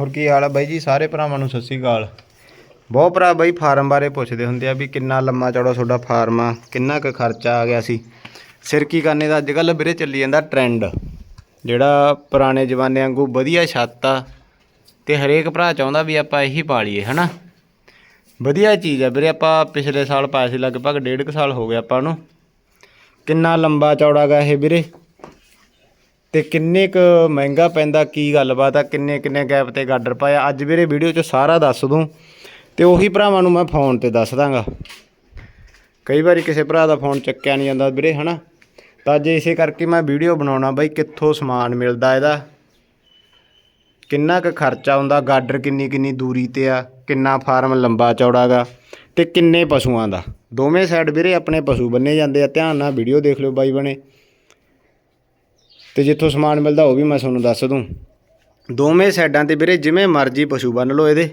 ਹੋਰ ਕੀ ਹਾਲ ਆ ਬਾਈ ਜੀ? ਸਾਰੇ ਭਰਾਵਾਂ ਨੂੰ ਸਤਿ ਸ੍ਰੀ ਅਕਾਲ। ਬਹੁਤ ਭਰਾ ਬਾਈ ਫਾਰਮ ਬਾਰੇ ਪੁੱਛਦੇ ਹੁੰਦੇ ਆ ਵੀ ਕਿੰਨਾ ਲੰਮਾ ਚੌੜਾ ਤੁਹਾਡਾ ਫਾਰਮ ਆ, ਕਿੰਨਾ ਕੁ ਖਰਚਾ ਆ ਗਿਆ ਸੀ। ਸਿਰਕੀ ਕਰਨੇ ਦਾ ਅੱਜ ਕੱਲ੍ਹ ਵੀਰੇ ਚੱਲੀ ਜਾਂਦਾ ਟ੍ਰੈਂਡ ਜਿਹੜਾ ਪੁਰਾਣੇ ਜ਼ਮਾਨੇ ਵਾਂਗੂ ਵਧੀਆ ਛੱਤ ਆ, ਤੇ ਹਰੇਕ ਭਰਾ ਚਾਹੁੰਦਾ ਵੀ ਆਪਾਂ ਇਹੀ ਪਾ ਲਈਏ ਹਨਾ? ਵਧੀਆ ਚੀਜ਼ ਆ ਵੀਰੇ, ਆਪਾਂ ਪਿਛਲੇ ਸਾਲ ਪਾਇਆ ਸੀ, ਲਗਭਗ ਡੇਢ ਕੁ ਸਾਲ ਹੋ ਗਿਆ ਆਪਾਂ ਨੂੰ। ਕਿੰਨਾ ਲੰਬਾ ਚੌੜਾ ਗਾ ਇਹ ਵੀਰੇ। ਤੇ ਕਿੰਨੇ ਕ ਮਹਿੰਗਾ ਪੈਂਦਾ, ਕੀ ਗੱਲਬਾਤ ਆ, ਕਿੰਨੇ ਕਿੰਨੇ ਗੈਪ ਤੇ ਗਾਡਰ ਪਾਇਆ? ਅੱਜ ਵੀਰੇ ਵੀਡੀਓ 'ਚ ਸਾਰਾ ਦੱਸ ਦੂੰ। ਤੇ ਉਹੀ ਭਰਾਵਾਂ ਨੂੰ ਮੈਂ ਫੋਨ ਤੇ ਦੱਸ ਦਾਂਗਾ। ਕਈ ਵਾਰੀ ਕਿਸੇ ਭਰਾ ਦਾ ਫੋਨ ਚੱਕਿਆ ਨਹੀਂ ਜਾਂਦਾ ਵੀਰੇ, ਹਨਾ? ਤਾਂ ਅੱਜ ਇਸੇ ਕਰਕੇ ਮੈਂ ਵੀਡੀਓ ਬਣਾਉਣਾ ਬਾਈ, ਕਿੱਥੋਂ ਸਮਾਨ ਮਿਲਦਾ ਇਹਦਾ? ਕਿੰਨਾ ਕੁ ਖਰਚਾ ਹੁੰਦਾ ਗਾਡਰ ਕਿੰਨੀ ਕਿੰਨੀ ਦੂਰੀ ਤੇ ਆ, ਕਿੰਨਾ ਫਾਰਮ ਲੰਬਾ ਚੌੜਾ ਗਾ, ਤੇ ਕਿੰਨੇ ਪਸ਼ੂਆਂ ਦਾ? ਦੋਵੇਂ ਸਾਈਡ ਵੀਰੇ ਆਪਣੇ ਪਸ਼ੂ ਬੰਨੇ ਜਾਂਦੇ ਆ, ਧਿਆਨ ਨਾਲ ਵੀਡੀਓ ਦੇਖ ਲਿਓ ਬਾਈ ਬਣੇ। ਤੇ ਜਿੱਥੋਂ ਸਮਾਨ ਮਿਲਦਾ ਉਹ ਵੀ ਮੈਂ ਤੁਹਾਨੂੰ ਦੱਸ ਦੂੰ। ਦੋਵੇਂ ਸਾਈਡਾਂ ਤੇ ਵੀਰੇ ਜਿਵੇਂ ਮਰਜ਼ੀ ਪਸ਼ੂ ਬੰਨ ਲਓ ਇਹਦੇ।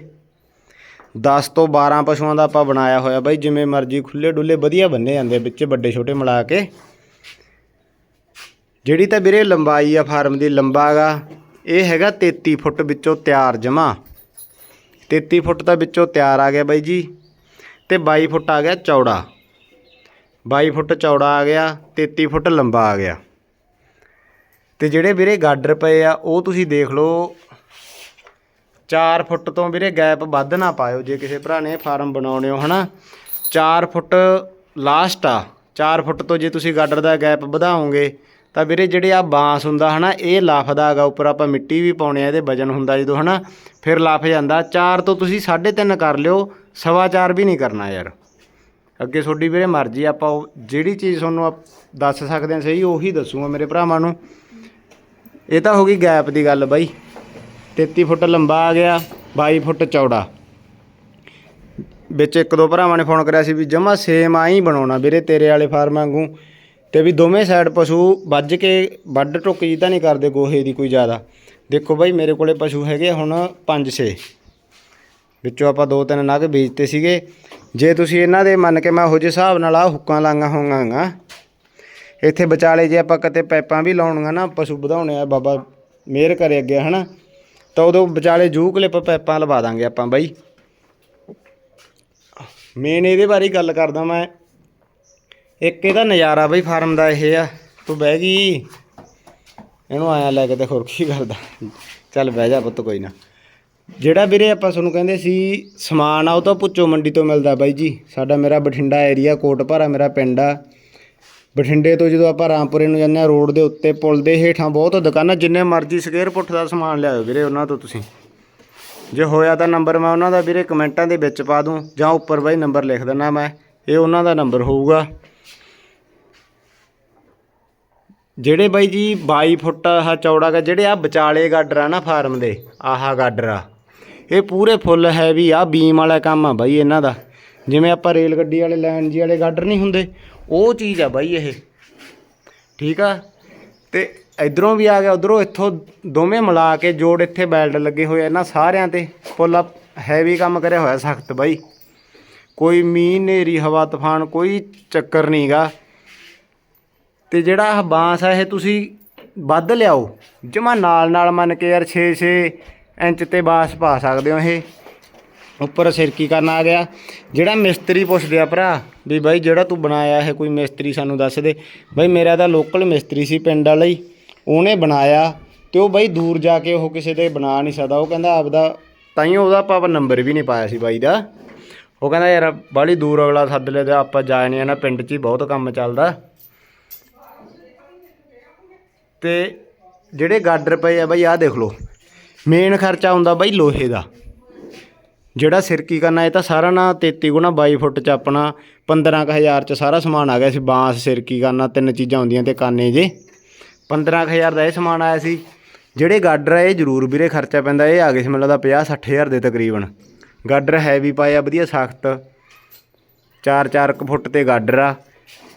10 ਤੋਂ 12 ਪਸ਼ੂਆਂ ਦਾ ਆਪਾਂ ਬਣਾਇਆ ਹੋਇਆ ਬਾਈ, ਜਿਵੇਂ ਮਰਜ਼ੀ ਖੁੱਲੇ ਡੁੱਲੇ ਵਧੀਆ ਬੰਨੇ ਜਾਂਦੇ ਵਿੱਚ ਵੱਡੇ ਛੋਟੇ ਮਿਲਾ ਕੇ। ਜਿਹੜੀ ਤਾਂ ਵੀਰੇ ਲੰਬਾਈ ਆ ਫਾਰਮ ਦੀ ਲੰਬਾ ਗਾ, ਇਹ ਹੈਗਾ 33 ਫੁੱਟ ਵਿੱਚੋਂ ਤਿਆਰ ਜਮਾ 33 ਫੁੱਟ ਤਾਂ ਵਿੱਚੋਂ ਤਿਆਰ ਆ ਗਿਆ ਬਾਈ ਜੀ, ਤੇ 22 ਫੁੱਟ ਆ ਗਿਆ ਚੌੜਾ। 22 ਫੁੱਟ ਚੌੜਾ ਆ ਗਿਆ 33 ਫੁੱਟ ਲੰਬਾ ਆ ਗਿਆ। ਤੇ ਜਿਹੜੇ ਵੀਰੇ ਗਾਡਰ ਪਏ ਆ, ਉਹ ਤੁਸੀਂ ਦੇਖ ਲਓ। 4 ਫੁੱਟ ਤੋਂ ਵੀਰੇ ਗੈਪ ਵੱਧ ਨਾ ਪਾਇਓ, ਜੇ ਕਿਸੇ ਭਰਾ ਨੇ ਫਾਰਮ ਬਣਾਉਣੇ ਹੋ, ਹਨਾ? 4 ਫੁੱਟ ਲਾਸਟ ਆ। 4 ਫੁੱਟ ਤੋਂ ਜੇ ਤੁਸੀਂ ਗਾਡਰ ਦਾ ਗੈਪ ਵਧਾਓਗੇ, ਤਾਂ ਵੀਰੇ ਜਿਹੜੇ ਆ ਬਾਂਸ ਹੁੰਦਾ, ਹਨਾ, ਇਹ ਲਾਫਦਾ ਹੈਗਾ, ਉੱਪਰ ਆਪਾਂ ਮਿੱਟੀ ਵੀ ਪਾਉਣੇ ਆ, ਇਹਦੇ ਵਜਨ ਹੁੰਦਾ ਜਦੋਂ, ਹਨਾ? ਫਿਰ ਲਾਫ ਜਾਂਦਾ। 4 ਤੋਂ ਤੁਸੀਂ 3.5 ਕਰ ਲਿਓ, ਸਵਾ ਚਾਰ ਵੀ ਨਹੀਂ ਕਰਨਾ ਯਾਰ। ਅੱਗੇ ਤੁਹਾਡੀ ਵੀਰੇ ਮਰਜ਼ੀ, ਆਪਾਂ ਉਹ ਜਿਹੜੀ ਚੀਜ਼ ਤੁਹਾਨੂੰ ਆਪ- ਦੱਸ ਸਕਦੇ ਹਾਂ, ਸਹੀ ਉਹੀ ਦੱਸੂਗਾ ਮੇਰੇ ਭਰਾਵਾਂ ਨੂੰ। ਇਹ ਤਾਂ ਹੋ ਗਈ ਗੈਪ ਦੀ ਗੱਲ ਬਾਈ। 33 ਫੁੱਟ ਲੰਬਾ ਆ ਗਿਆ 22 ਫੁੱਟ ਚੌੜਾ। ਵਿੱਚ ਇੱਕ ਦੋ ਭਰਾਵਾਂ ਨੇ ਫੋਨ ਕਰਿਆ ਸੀ ਵੀ ਜਮਾ ਸੇਮ ਆਈ ਬਣਾਉਣਾ ਵੀਰੇ ਤੇਰੇ ਵਾਲੇ ਫਾਰਮ ਵਾਂਗੂ। ਤੇ ਵੀ ਦੋਵੇਂ ਸਾਈਡ ਪਸ਼ੂ ਵੱਜ ਕੇ ਵੱਢ ਟੁੱਕ ਜੀ ਤਾਂ ਨਹੀਂ ਕਰਦੇ ਗੋਹੇ ਦੀ ਕੋਈ ਜ਼ਿਆਦਾ। ਦੇਖੋ ਬਾਈ ਮੇਰੇ ਕੋਲੇ ਪਸ਼ੂ ਹੈਗੇ ਹੁਣ 5-6 ਵਿੱਚੋਂ ਆਪਾਂ ਦੋ ਤਿੰਨ ਨਗ ਵੇਚਤੇ ਸੀਗੇ। ਜੇ ਤੁਸੀਂ ਇਹਨਾਂ ਦੇ ਮੰਨ ਕੇ ਮੈਂ ਉਹ ਜਿਹੇ ਹਿਸਾਬ ਨਾਲ ਆ ਹੁੱਕਾਂ ਲਾਂਗਾ ਹੋਵਾਂਗਾ ਇੱਥੇ ਵਿਚਾਲੇ ਜੇ ਆਪਾਂ ਕਿਤੇ ਪੈਪਾਂ ਵੀ ਲਾਉਣੀਆਂ ਨਾ, ਪਸ਼ੂ ਵਧਾਉਣੇ ਆ, ਬਾਬਾ ਮਿਹਰ ਕਰੇ ਅੱਗੇ, ਹਨਾ? ਤਾਂ ਉਦੋਂ ਵਿਚਾਲੇ ਜੂ ਕਲਿੱਪ ਪੈਪਾਂ ਲਵਾ ਦਾਂਗੇ ਆਪਾਂ ਬਾਈ। ਮੇਨ ਇਹਦੇ ਬਾਰੇ ਗੱਲ ਕਰਦਾ ਮੈਂ। ਇੱਕ ਇਹਦਾ ਨਜ਼ਾਰਾ ਬਈ ਫਾਰਮ ਦਾ ਇਹ ਆ, ਤੂੰ ਬਹਿ ਗਈ। ਇਹਨੂੰ ਆਇਆ ਲੈ ਕੇ ਤੇ ਹੋਰ ਕੀ ਕਰਦਾ? ਚੱਲ ਬਹਿ ਜਾ ਪੁੱਤ, ਕੋਈ ਨਾ। ਜਿਹੜਾ ਵੀਰੇ ਆਪਾਂ ਤੁਹਾਨੂੰ ਕਹਿੰਦੇ ਸੀ, ਸਮਾਨ ਆ, ਉਹ ਤਾਂ ਪੁੱਚੋ ਮੰਡੀ ਤੋਂ ਮਿਲਦਾ ਬਾਈ ਜੀ। ਸਾਡਾ ਮੇਰਾ ਬਠਿੰਡਾ ਏਰੀਆ ਕੋਟਪਾਰਾ ਮੇਰਾ ਪਿੰਡ ਆ। ਬਠਿੰਡੇ ਤੋਂ ਜਦੋਂ ਆਪਾਂ ਰਾਮਪੁਰੇ ਨੂੰ ਜਾਂਦੇ ਆ ਰੋਡ ਦੇ ਉੱਤੇ ਪੁਲ ਦੇ ਹੇਠਾਂ ਬਹੁਤ ਦੁਕਾਨਾਂ, ਜਿੰਨੇ ਮਰਜ਼ੀ ਸਕੇਅਰ ਫੁੱਟ ਦਾ ਸਮਾਨ ਲਿਆਓ ਵੀਰੇ ਉਹਨਾਂ ਤੋਂ ਤੁਸੀਂ। ਜੇ ਹੋਇਆ ਤਾਂ ਨੰਬਰ ਮੈਂ ਉਹਨਾਂ ਦਾ ਵੀਰੇ ਕਮੈਂਟਾਂ ਦੇ ਵਿੱਚ ਪਾ ਦੂੰ, ਜਾਂ ਉੱਪਰ ਬਾਈ ਨੰਬਰ ਲਿਖ ਦਿੰਦਾ ਮੈਂ, ਇਹ ਉਹਨਾਂ ਦਾ ਨੰਬਰ ਹੋਊਗਾ। ਜਿਹੜੇ ਬਾਈ ਜੀ 22 ਫੁੱਟ ਆਹ ਚੌੜਾ ਗਾ ਜਿਹੜੇ ਆ ਵਿਚਾਲੇ ਗਾਡਰ ਆ ਨਾ ਫਾਰਮ ਦੇ, ਆਹਾ ਗਾਡਰ ਆ, ਇਹ ਪੂਰੇ ਫੁੱਲ ਹੈਵੀ ਆ, ਬੀਮ ਵਾਲਾ ਕੰਮ ਆ ਬਾਈ ਇਹਨਾਂ ਦਾ। ਜਿਵੇਂ ਆਪਾਂ ਰੇਲ ਗੱਡੀ ਵਾਲੇ ਲਾਈਨ ਜੀ ਵਾਲੇ ਗਾਡਰ ਨਹੀਂ ਹੁੰਦੇ, ਉਹ ਚੀਜ਼ ਆ ਬਾਈ ਇਹ। ਠੀਕ ਆ? ਤੇ ਇਧਰੋਂ ਵੀ ਆ ਗਿਆ, ਉਧਰੋਂ ਇੱਥੋਂ ਦੋਵੇਂ ਮਿਲਾ ਕੇ ਜੋੜ ਇੱਥੇ ਬੈਲਟ ਲੱਗੇ ਹੋਏ ਇਹਨਾਂ ਸਾਰਿਆਂ ਤੇ। ਫੁੱਲ ਹੈਵੀ ਕੰਮ ਕਰਿਆ ਹੋਇਆ ਸਖਤ ਬਾਈ। ਕੋਈ ਮੀਂਹ ਨੇਰੀ ਹਵਾ, ਤੂਫਾਨ, ਕੋਈ ਚੱਕਰ ਨਹੀਂਗਾ ਤੇ ਜਿਹੜਾ ਆਹ ਬਾਂਸ ਆ, ਇਹ ਤੁਸੀਂ ਵੱਧ ਲਿਆਓ। ਜਮਾ ਨਾਲ ਨਾਲ ਮੰਨ ਕੇ ਯਾਰ 6-6 ਇੰਚ ਤੇ ਬਾਂਸ ਪਾ ਸਕਦੇ ਹੋ ਇਹ। ਉੱਪਰ ਸਿਰਕੀ ਕਰਨ ਆ ਗਿਆ? ਜਿਹੜਾ ਮਿਸਤਰੀ ਪੁੱਛਦੇ ਆ ਭਰਾ ਵੀ ਬਾਈ ਜਿਹੜਾ ਤੂੰ ਬਣਾਇਆ ਇਹ ਕੋਈ ਮਿਸਤਰੀ ਸਾਨੂੰ ਦੱਸ ਦੇ। ਬਾਈ ਮੇਰਾ ਤਾਂ ਲੋਕਲ ਮਿਸਤਰੀ ਸੀ ਪਿੰਡ ਵਾਲਾ ਹੀ। ਉਹਨੇ ਬਣਾਇਆ ਤੇ ਉਹ ਬਾਈ ਦੂਰ ਜਾ ਕੇ ਉਹ ਕਿਸੇ ਦੇ ਬਣਾ ਨਹੀਂ ਸਕਦਾ। ਉਹ ਕਹਿੰਦਾ ਆਪਦਾ ਤਾਂ ਹੀ ਉਹਦਾ ਆਪਾਂ ਨੰਬਰ ਵੀ ਨਹੀਂ ਪਾਇਆ ਸੀ ਬਾਈ ਦਾ। ਉਹ ਕਹਿੰਦਾ ਯਾਰ ਬਾਹਲੀ ਦੂਰ ਅਗਲਾ ਸੱਦ ਲਿਆ ਤੇ ਆਪਾਂ ਜਾ ਨਹੀਂ ਆਣਾ ਪਿੰਡ 'ਚ ਹੀ ਬਹੁਤ ਕੰਮ ਚੱਲਦਾ। ਤੇ ਜਿਹੜੇ ਗਾਡਰ ਪਏ ਆ ਬਾਈ, ਆਹ ਦੇਖ ਲਓ। ਮੇਨ ਖਰਚਾ ਹੁੰਦਾ ਬਾਈ ਲੋਹੇ ਦਾ। ਜਿਹੜਾ ਸਿਰਕੀ ਕਰਨਾ, ਇਹ ਤਾਂ ਸਾਰਾ ਨਾ 33 ਗੁਣਾ 22 ਫੁੱਟ ਚ ਆਪਣਾ 15000 ਚ ਸਾਰਾ ਸਮਾਨ ਆ ਗਿਆ ਸੀ, ਬਾਂਸ ਸਿਰਕੀ ਕਰਨਾ, ਤਿੰਨ ਚੀਜ਼ਾਂ ਹੁੰਦੀਆਂ ਤੇ ਕਾਨੇ ਜੇ। 15000 ਦਾ ਇਹ ਸਮਾਨ ਆਇਆ ਸੀ। ਜਿਹੜੇ ਗਾਡਰ ਆ, ਇਹ ਜ਼ਰੂਰ ਵੀਰੇ ਖਰਚਾ ਪੈਂਦਾ, ਇਹ ਆ ਗਏ ਸੀ ਮੈਨੂੰ ਲੱਗਦਾ 50 60000 ਦੇ ਤਕਰੀਬਨ। ਗਾਡਰ ਹੈਵੀ ਆ, ਵਧੀਆ ਸਖਤ। 4-4 ਫੁੱਟ ਤੇ ਗਾਡਰ ਆ।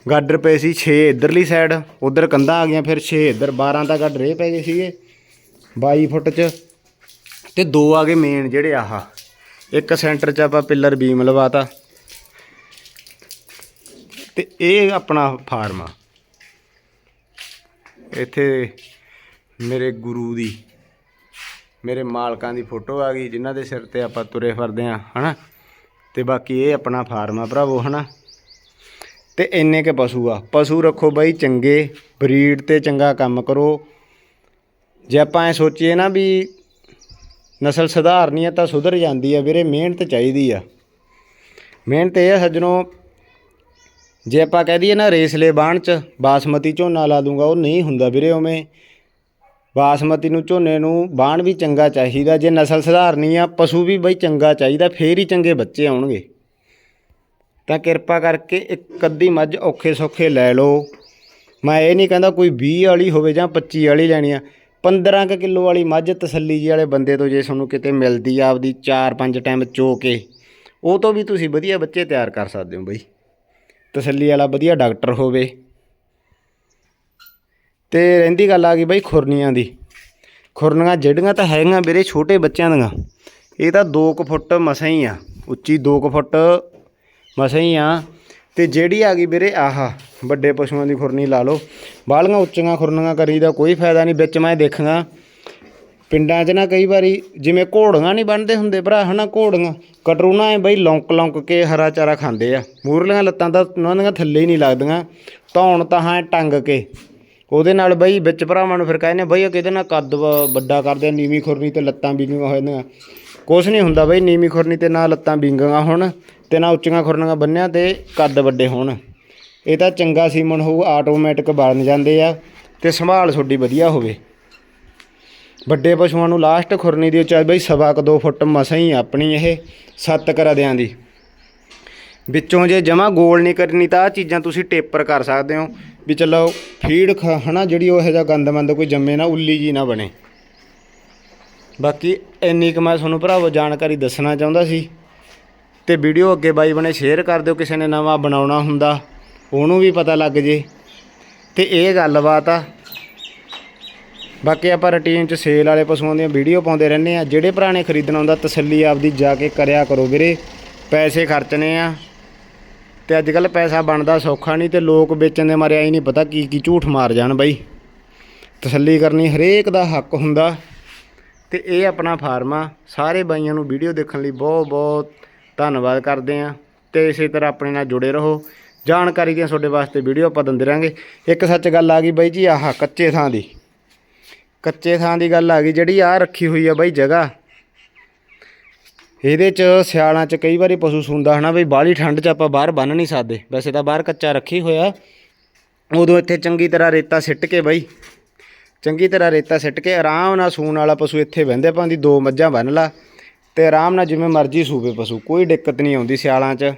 ਗਾਡਰ ਪਏ ਸੀ 6 ਇਧਰਲੀ ਸਾਈਡ ਉਧਰ ਕੰਧਾਂ ਆ ਗਈਆਂ, ਫਿਰ 6 ਇਧਰ 12 ਤਾਂ ਗਾਡਰ ਇਹ ਪੈ ਗਏ ਸੀਗੇ 22 ਫੁੱਟ ਚ। ਤੇ ਦੋ ਆ ਗਏ ਮੇਨ ਜਿਹੜੇ ਆਹ। ਇੱਕ ਸੈਂਟਰ 'ਚ ਆਪਾਂ ਪਿੱਲਰ ਬੀਮ ਲਵਾਤਾ। ਤੇ ਇਹ ਆਪਣਾ ਫਾਰਮ ਆ। ਇੱਥੇ ਮੇਰੇ ਗੁਰੂ ਦੀ, ਮੇਰੇ ਮਾਲਕਾਂ ਦੀ ਫੋਟੋ ਆ ਗਈ, ਜਿਨ੍ਹਾਂ ਦੇ ਸਿਰ ਤੇ ਆਪਾਂ ਤੁਰੇ ਫਿਰਦੇ ਆ, ਹਨਾ? ਤੇ ਬਾਕੀ ਇਹ ਆਪਣਾ ਫਾਰਮ ਆ ਭਰਾਵੋ, ਹਨਾ? ਤੇ ਇੰਨੇ ਕੇ ਪਸ਼ੂ ਆ। ਪਸ਼ੂ ਰੱਖੋ ਬਾਈ ਚੰਗੇ, ਬਰੀਡ ਤੇ ਚੰਗਾ ਕੰਮ ਕਰੋ। ਜੇ ਆਪਾਂ ਐ ਸੋਚੀਏ ਨਾ ਵੀ ਨਸਲ ਸੁਧਾਰਨੀ ਹੈ ਤਾਂ ਸੁਧਰ ਜਾਂਦੀ ਆ ਵੀਰੇ, ਮਿਹਨਤ ਚਾਹੀਦੀ ਆ। ਮਿਹਨਤ ਇਹ ਆ ਸੱਜਣੋ, ਜੇ ਆਪਾਂ ਕਹਿ ਦਈਏ ਨਾ ਰੇਸਲੇ ਬਾਣ ਚ, ਬਾਸਮਤੀ ਝੋਨਾ ਲਾ ਦੂੰਗਾ, ਉਹ ਨਹੀਂ ਹੁੰਦਾ ਵੀਰੇ ਉਵੇਂ। ਬਾਸਮਤੀ ਨੂੰ, ਝੋਨੇ ਨੂੰ ਬਾਣ ਵੀ ਚੰਗਾ ਚਾਹੀਦਾ, ਜੇ ਨਸਲ ਸੁਧਾਰਨੀ ਆ, ਪਸ਼ੂ ਵੀ ਬਈ ਚੰਗਾ ਚਾਹੀਦਾ, ਫੇਰ ਹੀ ਚੰਗੇ ਬੱਚੇ ਆਉਣਗੇ। ਤਾਂ ਕਿਰਪਾ ਕਰਕੇ ਇੱਕ ਅੱਧੀ ਮੱਝ ਔਖੇ ਸੌਖੇ ਲੈ ਲਓ। ਮੈਂ ਇਹ ਨਹੀਂ ਕਹਿੰਦਾ ਕੋਈ 20 ਵਾਲੀ ਹੋਵੇ ਜਾਂ 25 ਵਾਲੀ ਲੈਣੀ ਆ। 15 ਕੁ ਕਿਲੋ ਵਾਲੀ ਮੱਝ ਤਸੱਲੀ ਜੀ ਵਾਲੇ ਬੰਦੇ ਤੋਂ ਜੇ ਤੁਹਾਨੂੰ ਕਿਤੇ ਮਿਲਦੀ ਆ ਆਪਦੀ 4-5 ਟਾਈਮ ਚੋ ਕੇ, ਉਹ ਤੋਂ ਵੀ ਤੁਸੀਂ ਵਧੀਆ ਬੱਚੇ ਤਿਆਰ ਕਰ ਸਕਦੇ ਹੋ ਬਈ। ਤਸੱਲੀ ਵਾਲਾ ਵਧੀਆ ਡਾਕਟਰ ਹੋਵੇ। ਤੇ ਰਹਿੰਦੀ ਗੱਲ ਆ ਗਈ ਬਈ ਖੁਰਨੀਆਂ ਦੀ। ਖੁਰਨੀਆਂ ਜਿਹੜੀਆਂ ਤਾਂ ਹੈਗੀਆਂ ਵੀਰੇ ਛੋਟੇ ਬੱਚਿਆਂ ਦੀਆਂ, ਇਹ ਤਾਂ 2 ਕੁ ਫੁੱਟ ਮਸਾਂ ਹੀ ਆ, ਉੱਚੀ 2 ਕੁ ਫੁੱਟ ਮਸਾਂ ਹੀ ਆ। ਤੇ ਜਿਹੜੀ ਆ ਗਈ ਵੀਰੇ, ਆਹ, ਵੱਡੇ ਪਸ਼ੂਆਂ ਦੀ ਖੁਰਨੀ ਲਾ ਲਓ। ਬਾਲੀਆਂ ਉੱਚੀਆਂ ਖੁਰਨੀਆਂ ਕਰੀ ਦਾ ਕੋਈ ਫਾਇਦਾ ਨਹੀਂ, ਵਿੱਚ ਮੈਂ ਦੇਖਾਂਗਾ ਪਿੰਡਾਂ 'ਚ ਨਾ ਕਈ ਵਾਰੀ ਜਿਵੇਂ ਘੋੜੀਆਂ ਨਹੀਂ ਬਣਦੇ ਹੁੰਦੇ ਭਰਾ, ਹਨਾ ਘੋੜੀਆਂ? ਕਟਰੂਨਾ ਐ ਬਈ ਲੌਂਕ ਲੌਂਕ ਕੇ ਹਰਾ ਚਾਰਾ ਖਾਂਦੇ ਆ। ਮੂਰਲੀਆਂ ਲੱਤਾਂ ਤਾਂ ਉਹਨਾਂ ਦੀਆਂ ਥੱਲੇ ਹੀ ਨਹੀਂ ਲੱਗਦੀਆਂ। ਧੌਣ ਤਾਂ ਹਾਂ ਟੰਗ ਕੇ। ਉਹਦੇ ਨਾਲ ਬਈ ਵਿੱਚ ਭਰਾਵਾਂ ਨੂੰ ਫਿਰ ਕਹਿੰਦੇ ਬਈ ਇਹ ਕਿਹਦੇ ਨਾਲ ਕੱਦ ਵ- ਵੱਡਾ ਕਰਦੇ ਆ, ਨੀਵੀਂ ਖੁਰਨੀ ਤੇ ਲੱਤਾਂ ਵਿੰਗੀਆਂ ਹੋ ਜਾਂਦੀਆਂ ਕੁਛ ਨਹੀਂ ਹੁੰਦਾ ਬਈ, ਨੀਵੀਂ ਖੁਰਨੀ ਤੇ ਨਾ ਲੱਤਾਂ ਵਿੰਗੀਆਂ ਹੋਣ ਤੇ ਨਾ ਉੱਚੀਆਂ ਖੁਰਨੀਆਂ ਬੰਨਿਆ ਤੇ ਕੱਦ ਵੱਡੇ ਹੋਣ। ਇਹ ਤਾਂ ਚੰਗਾ ਸੀਮਨ ਹੋਊ ਆਟੋਮੈਟਿਕ ਬਣ ਜਾਂਦੇ ਆ ਤੇ ਸੰਭਾਲ ਤੁਹਾਡੀ ਵਧੀਆ ਹੋਵੇ। ਵੱਡੇ ਪਸ਼ੂਆਂ ਨੂੰ ਲਾਸਟ ਖੁਰਨੀ ਦੀ ਉਚਾਈ ਬਈ, ਸਵਾ ਕੁ ਦੋ ਫੁੱਟ ਮਸਾਂ ਹੀ ਆਪਣੀ ਇਹ, ਸੱਤ ਕਰਦਿਆਂ ਦੀ। ਵਿੱਚੋਂ ਜੇ ਜਮਾ ਗੋਲ ਨਹੀਂ ਕਰਨੀ ਤਾਂ ਆ ਚੀਜ਼ਾਂ ਤੁਸੀਂ ਟੇਪਰ ਕਰ ਸਕਦੇ ਹੋ। ਵੀ ਚਲੋ ਫੀਡ ਖ- ਹਨਾ, ਜਿਹੜੀ ਉਹ ਇਹੋ ਜਿਹਾ ਗੰਦਮੰਦ ਕੋਈ ਜੰਮੇ ਨਾ, ਉੱਲੀ ਜੀ ਨਾ ਬਣੇ। ਬਾਕੀ ਇੰਨੀ ਕੁ ਮੈਂ ਤੁਹਾਨੂੰ ਭਰਾਵੋ ਜਾਣਕਾਰੀ ਦੱਸਣਾ ਚਾਹੁੰਦਾ ਸੀ। ਤੇ ਵੀਡੀਓ ਅੱਗੇ ਬਾਈ ਬਣੇ ਸ਼ੇਅਰ ਕਰ ਦਿਓ ਕਿਸੇ ਨੇ ਨਵਾਂ ਬਣਾਉਣਾ ਹੁੰਦਾ, ਉਹਨੂੰ ਵੀ ਪਤਾ ਲੱਗ ਜੇ। ਤੇ ਇਹ ਗੱਲਬਾਤ ਆ। ਬਾਕੀ ਆਪਾਂ ਰੁਟੀਨ 'ਚ ਸੇਲ ਵਾਲੇ ਪਸ਼ੂਆਂ ਦੀਆਂ ਵੀਡੀਓ ਪਾਉਂਦੇ ਰਹਿੰਦੇ ਆ। ਜਿਹੜੇ ਭਰਾ ਨੇ ਖਰੀਦਣਾ ਹੁੰਦਾ, ਤਸੱਲੀ ਆਪਦੀ ਜਾ ਕੇ ਕਰਿਆ ਕਰੋ ਵੀਰੇ। ਪੈਸੇ ਖਰਚਣੇ ਆ। ਤੇ ਅੱਜ ਕੱਲ ਪੈਸਾ ਬਣਦਾ ਸੌਖਾ ਨਹੀਂ ਤੇ ਲੋਕ ਵੇਚਣ ਦੇ ਮਾਰੇ ਆਈ ਨਹੀਂ ਪਤਾ ਕੀ ਕੀ ਝੂਠ ਮਾਰ ਜਾਣ ਬਾਈ। ਤਸੱਲੀ ਕਰਨੀ ਹਰੇਕ ਦਾ ਹੱਕ ਹੁੰਦਾ ਤੇ ਇਹ ਆਪਣਾ ਫਾਰਮ ਆ ਸਾਰੇ ਬਾਈਆਂ ਨੂੰ ਵੀਡੀਓ ਦੇਖਣ ਲਈ ਬਹੁਤ ਬਹੁਤ ਧੰਨਵਾਦ ਕਰਦੇ ਆ ਤੇ ਇਸੇ ਤਰ੍ਹਾਂ ਆਪਣੇ ਨਾਲ ਜੁੜੇ ਰਹੋ। ਜਾਣਕਾਰੀ ਦੀਆਂ ਤੁਹਾਡੇ ਵਾਸਤੇ ਵੀਡੀਓ ਆਪਾਂ ਦਿੰਦੇ ਰਾਂਗੇ ਇੱਕ ਸੱਚ ਗੱਲ ਆ ਗਈ ਬਾਈ ਜੀ, ਆਹ ਕੱਚੇ ਥਾਂ ਦੀ। ਕੱਚੇ ਥਾਂ ਦੀ ਗੱਲ ਆ ਗਈ ਜਿਹੜੀ ਆ ਰੱਖੀ ਹੋਈ ਆ ਬਾਈ ਜਗ੍ਹਾ। ਇਹਦੇ ਚ ਸਿਆਲਾਂ ਚ ਕਈ ਵਾਰੀ ਪਸ਼ੂ ਸੁੰਦਾ ਹਨਾ ਬਈ ਬਾਹਲੀ ਠੰਡ ਚ ਆਪਾਂ ਬਾਹਰ ਬੰਨ ਨਹੀਂ ਸਕਦੇ। ਵੈਸੇ ਤਾਂ ਬਾਹਰ ਕੱਚਾ ਰੱਖੀ ਹੋਇਆ। ਉਦੋਂ ਇੱਥੇ ਚੰਗੀ ਤਰ੍ਹਾਂ ਰੇਤਾ ਸਿੱਟ ਕੇ ਬਈ। ਚੰਗੀ ਤਰ੍ਹਾਂ ਰੇਤਾ ਸਿੱਟ ਕੇ ਆਰਾਮ ਨਾਲ ਸੂਣ ਵਾਲਾ ਪਸ਼ੂ ਇੱਥੇ ਬਹਿੰਦੇ ਭਾਂਦੀ ਦੋ ਮੱਝਾਂ ਬੰਨ ਲਾ ਤੇ ਆਰਾਮ ਨਾਲ ਜਿਵੇਂ ਮਰਜ਼ੀ ਸੂਵੇ ਪਸ਼ੂ, ਕੋਈ ਦਿੱਕਤ ਨਹੀਂ ਆਉਂਦੀ ਸਿਆਲਾਂ 'ਚ।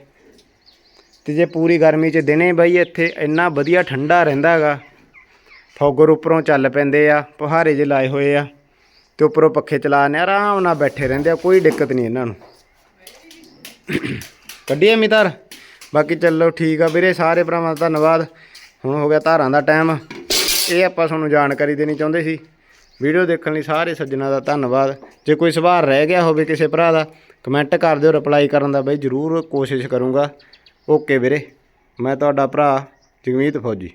ਤੇ ਜੇ ਪੂਰੀ ਗਰਮੀ 'ਚ ਦਿਨੇ ਬਈ ਇੱਥੇ ਇੰਨਾ ਵਧੀਆ ਠੰਡਾ ਰਹਿੰਦਾ ਹੈਗਾ। ਫੌਗਰ ਉੱਪਰੋਂ ਚੱਲ ਪੈਂਦੇ ਆ ਪਹਾਰੇ ਜੇ ਲਾਏ ਹੋਏ ਆ। ਤੇ ਉੱਪਰੋਂ ਪੱਖੇ ਚਲਾਣੇ ਆਰਾਮ ਨਾਲ ਬੈਠੇ ਰਹਿੰਦੇ ਆ ਕੋਈ ਦਿੱਕਤ ਨਹੀਂ ਇਹਨਾਂ ਨੂੰ। ਕੱਢੀਏ ਮਿੱਤਰ ਬਾਕੀ ਚੱਲੋ ਠੀਕ ਆ ਵੀਰੇ, ਸਾਰੇ ਭਰਾਵਾਂ ਦਾ ਧੰਨਵਾਦ। ਹੁਣ ਹੋ ਗਿਆ ਧਾਰਾਂ ਦਾ ਟਾਈਮ। ਇਹ ਆਪਾਂ ਤੁਹਾਨੂੰ ਜਾਣਕਾਰੀ ਦੇਣੀ ਚਾਹੁੰਦੇ ਸੀ। ਵੀਡੀਓ ਦੇਖਣ ਲਈ ਸਾਰੇ ਸੱਜਣਾ ਦਾ ਧੰਨਵਾਦ। ਜੇ ਕੋਈ ਸਵਾਲ ਰਹਿ ਗਿਆ ਹੋਵੇ ਕਿਸੇ ਭਰਾ ਦਾ, ਕਮੈਂਟ ਕਰ ਦਿਓ, ਰਿਪਲਾਈ ਕਰਨ ਦਾ ਬਈ ਜ਼ਰੂਰ ਕੋਸ਼ਿਸ਼ ਕਰੂੰਗਾ। ਓਕੇ ਵੀਰੇ, ਮੈਂ ਤੁਹਾਡਾ ਭਰਾ ਜਗਮੀਤ ਫੌਜੀ।